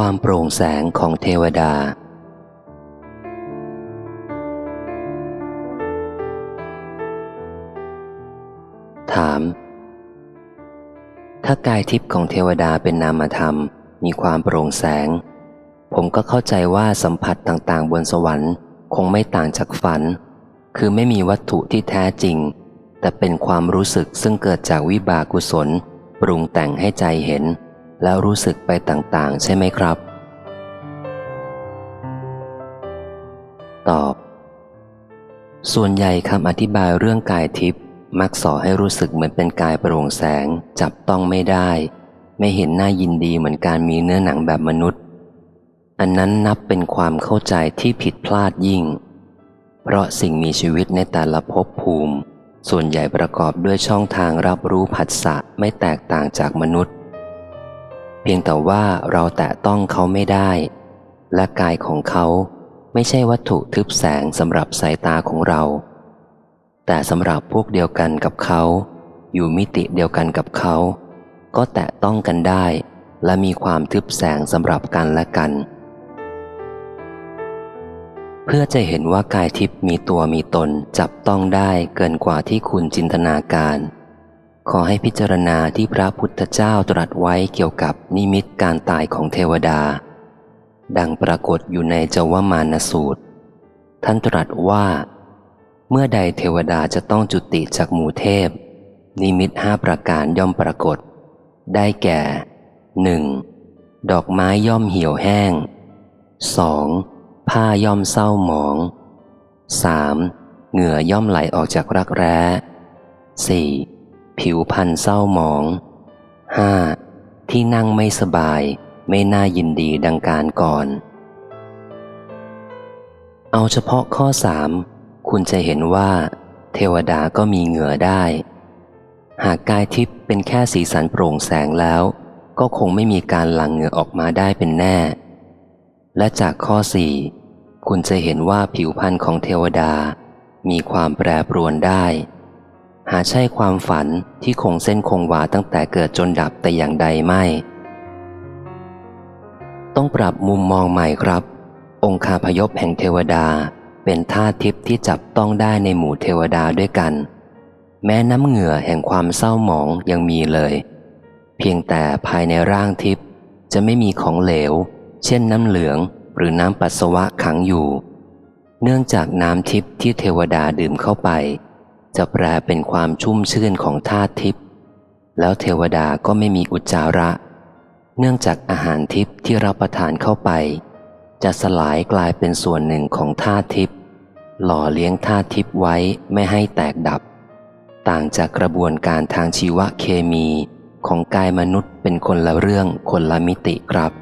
ความโปร่งแสงของเทวดา ถาม ถ้ากายทิพย์ของเทวดาเป็นนามธรรม มีความโปร่งแสง ผมก็เข้าใจว่าสัมผัสต่างๆ บนสวรรค์ คงไม่ต่างจากฝัน คือไม่มีวัตถุที่แท้จริง แต่เป็นความรู้สึกซึ่งเกิดจากวิบากกุศล ปรุงแต่งให้ใจเห็น แล้วรู้สึกไปต่าง ๆ ใช่ไหมครับ ตอบ ส่วนใหญ่คำอธิบายเรื่องกายทิพย์มักสอให้รู้สึกเหมือนเป็นกายโปร่งแสง จับต้องไม่ได้ ไม่เห็นหน้ายินดีเหมือนการมีเนื้อหนังแบบมนุษย์ อันนั้นนับเป็นความเข้าใจที่ผิดพลาดยิ่ง เพราะสิ่งมีชีวิตในแต่ละภพภูมิ ส่วนใหญ่ประกอบด้วยช่องทางรับรู้ผัสสะไม่แตกต่างจากมนุษย์ เพียงแต่ว่าเราแตะต้องเขาไม่ได้ และกายของเขาไม่ใช่วัตถุทึบแสงสำหรับสายตาของเรา แต่สำหรับพวกเดียวกันกับเขา อยู่มิติเดียวกันกับเขา ก็แตะต้องกันได้ และมีความทึบแสงสำหรับกันและกัน เพื่อจะเห็นว่ากายทิพย์มีตัวมีตนจับต้องได้เกินกว่าที่คุณจินตนาการ ขอให้พิจารณาที่พระพุทธเจ้าตรัสไว้เกี่ยวกับนิมิตการตายของเทวดา ดังปรากฏอยู่ในจวมานสูตร ท่านตรัสว่า เมื่อใดเทวดาจะต้องจุติจากหมู่เทพ นิมิตห้าประการย่อมปรากฏ ได้แก่หนึ่งดอกไม้ย่อมเหี่ยวแห้ง 2. ผ้าย่อมเศร้าหมอง 3. เหงื่อย่อมไหลออกจากรักแร้ 4. ผิวพันเศร้าหมอง 5. ที่นั่งไม่สบาย ไม่น่ายินดีดังการก่อน เอาเฉพาะข้อสามคุณจะเห็นว่า เทวดาก็มีเหงื่อได้ หากกายทิพย์เป็นแค่สีสันโปร่งแสงแล้ว ก็คงไม่มีการหลั่งเหงื่อออกมาได้เป็นแน่ และจากข้อสี่คุณจะเห็นว่าผิวพรรณของเทวดา มีความแปรปรวนได้ หาใช่ความฝันที่คงเส้นคงวาตั้งแต่เกิดจนดับแต่อย่างใดไม่ ต้องปรับมุมมองใหม่ครับ องคาพยพแห่งเทวดาเป็นท่าทิพย์ที่จับต้องได้ในหมู่เทวดาด้วยกัน แม้น้ำเหงื่อแห่งความเศร้าหมองยังมีเลย เพียงแต่ภายในร่างทิพย์จะไม่มีของเหลว เช่นน้ำเหลืองหรือน้ำปัสสาวะขังอยู่ เนื่องจากน้ำทิพย์ที่เทวดาดื่มเข้าไป จะแปลเป็นความชุ่มชื่นของธาตุทิพย์แล้วเทวดาก็ไม่มีอุจจาระ เนื่องจากอาหารทิพย์ที่รับประทานเข้าไป จะสลายกลายเป็นส่วนหนึ่งของธาตุทิพย์หล่อเลี้ยงธาตุทิพย์ไว้ไม่ให้แตกดับ ต่างจากกระบวนการทางชีวเคมีของกายมนุษย์เป็นคนละเรื่องคนละมิติครับ